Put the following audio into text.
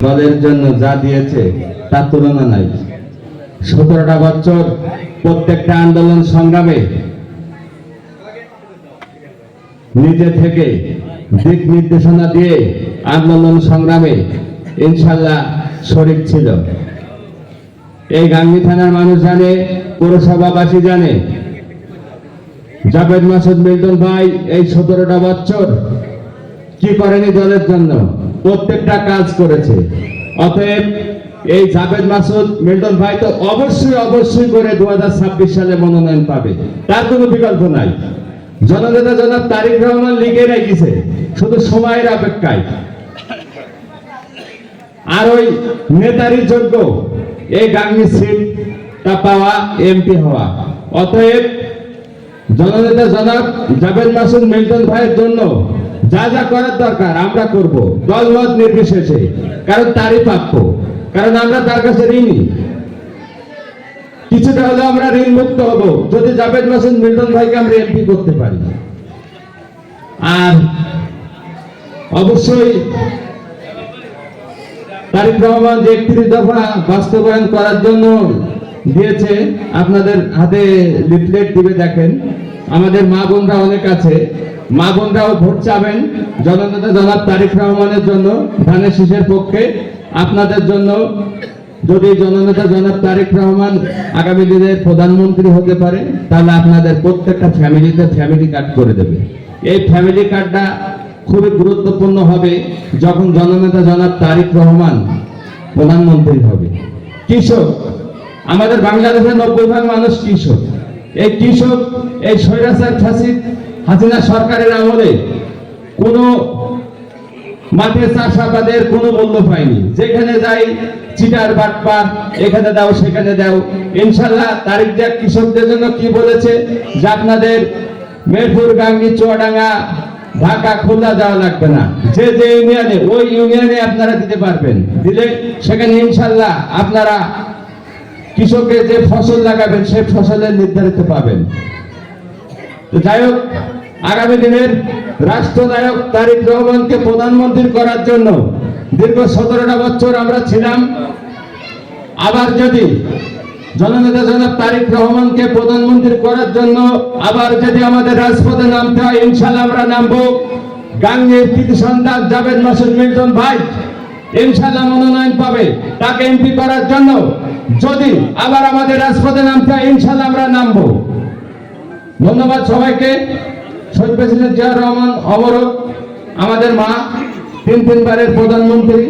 দলের জন্য যা দিয়েছে, তার তুলনা নাই। সতেরোটা বছর প্রত্যেকটা আন্দোলন সংগ্রামে নিজে থেকে দিক নির্দেশনা দিয়ে আন্দোলন সংগ্রামে ইনশাল্লাহ শরিক ছিল। এই গাঙ্গি থানার মানুষ জানে, পৌরসভাবাসী জানে, জাভেদ মাসুদ মিল্টন ভাই এই সতেরোটা বছর কি করেনি দলের জন্য? প্রত্যেকটা কাজ করেছে। অতএব এই জাভেদ মাসুদ, মিল্টন ভাই তো অবশ্যই অবশ্যই করে দু সালে মনোনয়ন পাবে। তার কোনো বিকল্প নাই। জননেতা জনাব তারিক রহমান লিখে রেখেছে, শুধু সময়ের অপেক্ষায়। আর ওই নেতারই যোগ্য, এই গাঙ্গি সিটটা পাওয়া এমপি হওয়া। অতএব জননেতা জনাব জাভেদ মাসুদ, মিল্টন ভাইয়ের জন্য যা যা করার দরকার, আমরা করব। দলমত নির্বিশেষে, কারণ তারই প্রাপ্য। কারণ আমরা তার কাছে ঋণী। কিছুটা হলেও আমরা ঋণ মুক্ত হব। যদি জাভেদ মাসুদ মিল্টন ভাইকে আমরা এমপি করতে পারি। আর অবশ্যই তারিক রহমান যে একত্রিশ দফা বাস্তবায়ন করার জন্য দিয়েছে, আপনাদের হাতে লিফলেট দিবে দেখেন। আমাদের মা বোনরা অনেক আছে। মা বোনরাও ভোট চাবেন জননেতা জনাব তারিক রহমানের জন্য, ধানের শীষের পক্ষে। আপনাদের জন্য যদি জননেতা জনাব তারিক রহমান আগামী দিনের প্রধানমন্ত্রী হতে পারে, তাহলে আপনাদের প্রত্যেকটা ফ্যামিলিতে ফ্যামিলি কার্ড করে দেবে। এই ফ্যামিলি কার্ডটা খুবই গুরুত্বপূর্ণ হবে যখন জননেতা জনাব তারিক রহমান প্রধানমন্ত্রী হবে। কৃষক, আমাদের বাংলাদেশের নব্বই ভাগ মানুষ কৃষক। এই কৃষক, এই স্বৈরাচার ফাঁসি হাসিনা সরকারের আমলে কোনো মাঠে চাষাবাদের কোনো মূল্য পায়নি। যেখানে যাই চিটার বাটপার এখানে দাও, সেখানে দাও। ইনশাল্লাহ তারিখ দেখ কৃষকদের জন্য কি বলেছে? যে আপনাদের মেরপুর, গাঙ্গি, চুয়াডাঙ্গা, ঢাকা খোলা যাওয়া লাগবে না। যে যে ইউনিয়নে, ওই ইউনিয়নে আপনারা দিতে পারবেন। দিলে সেখানে ইনশাল্লাহ আপনারা কৃষকের যে ফসল লাগাবেন সেই ফসলের নির্ধারিত পাবেন। যাই হোক, আগামী দিনের রাষ্ট্রনায়ক তারিক রহমানকে প্রধানমন্ত্রী করার জন্য দীর্ঘ সতেরোটা বছর আমরা ছিলাম। আবার যদি জননেতা জনাব তারিক রহমানকে প্রধানমন্ত্রী করার জন্য আবার যদি আমাদের রাজপথে নামতে হয়, ইনশাল্লাহ আমরা নামবো। গাঙ্গের কৃতি সন্তান জাভেদ মাসুদ মিল্টন ভাই ইনশাল্লাহ মনোনয়ন পাবে। তাকে এমপি করার জন্য যদি আবার আমাদের রাজপথে নামতে ইনশাল আমরা নামবো। ধন্যবাদ সবাইকে। শহীদ প্রেসিডেন্ট জিয়া রহমান অবরোধ আমাদের মা, তিন তিনবারের প্রধানমন্ত্রী।